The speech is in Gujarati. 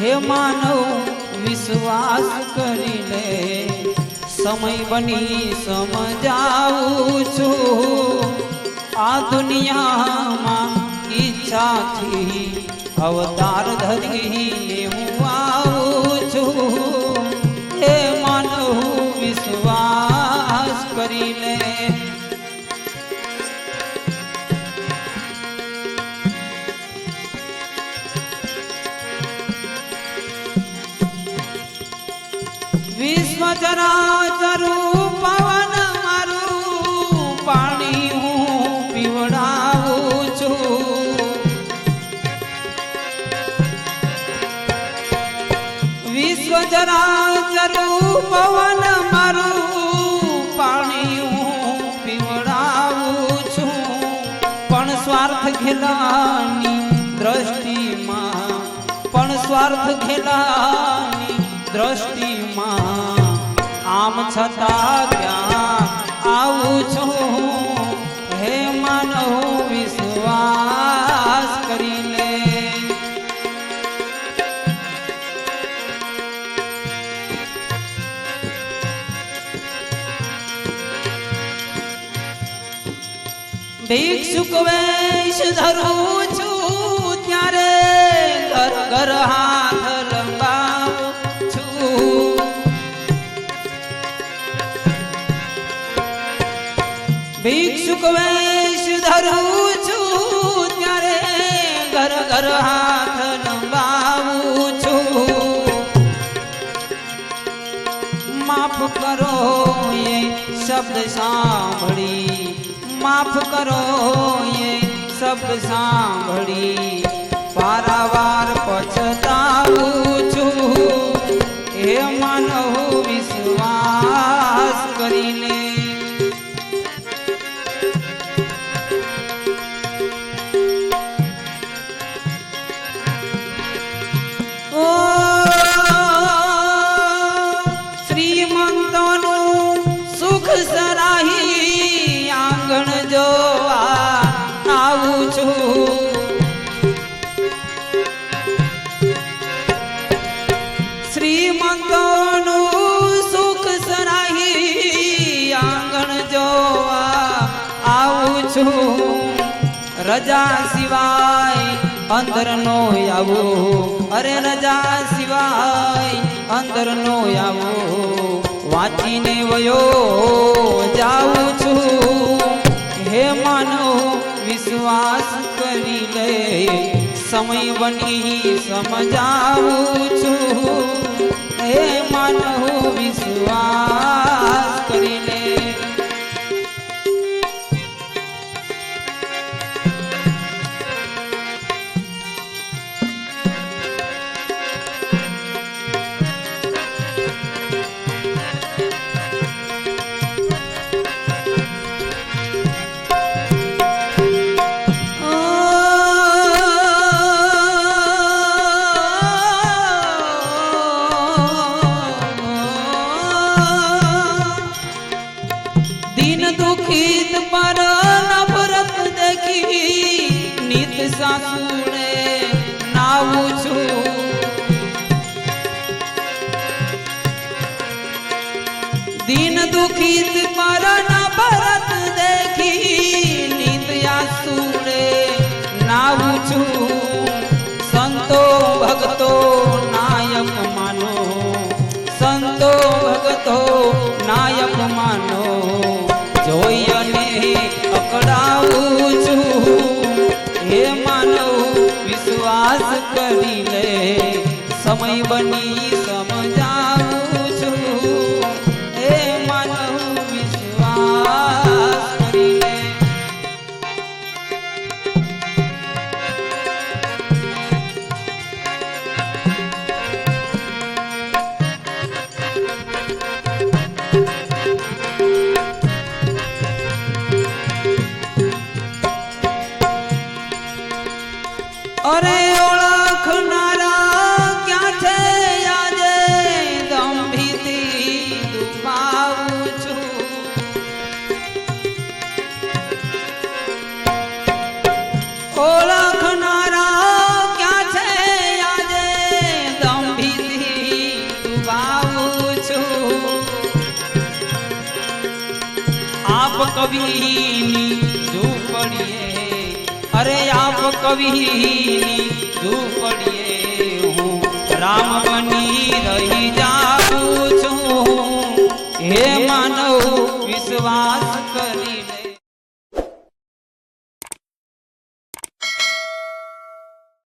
હે માનવ વિશ્વાસ કરી લે સમય બની સમજાવું છું. આ દુનિયામાં ઈચ્છાથી અવતાર ધરીને હું વિશ્વ ચરાચરું પવન મારું પાણી હું પીવડાવું છું વિશ્વ ચરાચરું પવન મારું પાણી હું પીવડાવું છું પણ સ્વાર્થ ખેલાની દ્રષ્ટિમાં પણ સ્વાર્થ ઘેલાની દ્રષ્ટિમાં આમ છતાં ક્યાં આવું છું. હે માનવ વિશ્વાસ કરી લે ભિક્ષુક વેશ ધરું છું ત્યારે ઘર ઘર હાથ ભિક્ષુક વેશ ધરું છું ત્યારે ઘર ઘર હાથ લંબાવું છું માફ કરો એ શબ્દ સાંભળી માફ કરો એ શબ્દ સાંભળી વારંવાર છું. રજા સિવાય અંદર નો આવો. અરે રજા સિવાય અંદર નો આવો. વાંચીને વયો જાઉં છું. હે માનો વિશ્વાસ કરી લે. સમય બની સમજાવું છું. હે માનો વિશ્વાસ દિન પર નફરત દેખી, નિત સાસુડે નાવું છું. દિન દુખિત પર નફરત દેખી, નિત આસુડે નાવું છું. સંતો ભક્તો, નાયક માનો, સંતો ભક્તો વિશ્વાસ કરી લે સમય બની સમજાવું કવિની ઝૂંપડીએ. અરે આપ કવિની ઝૂંપડીએ હું રામ બની રહી જા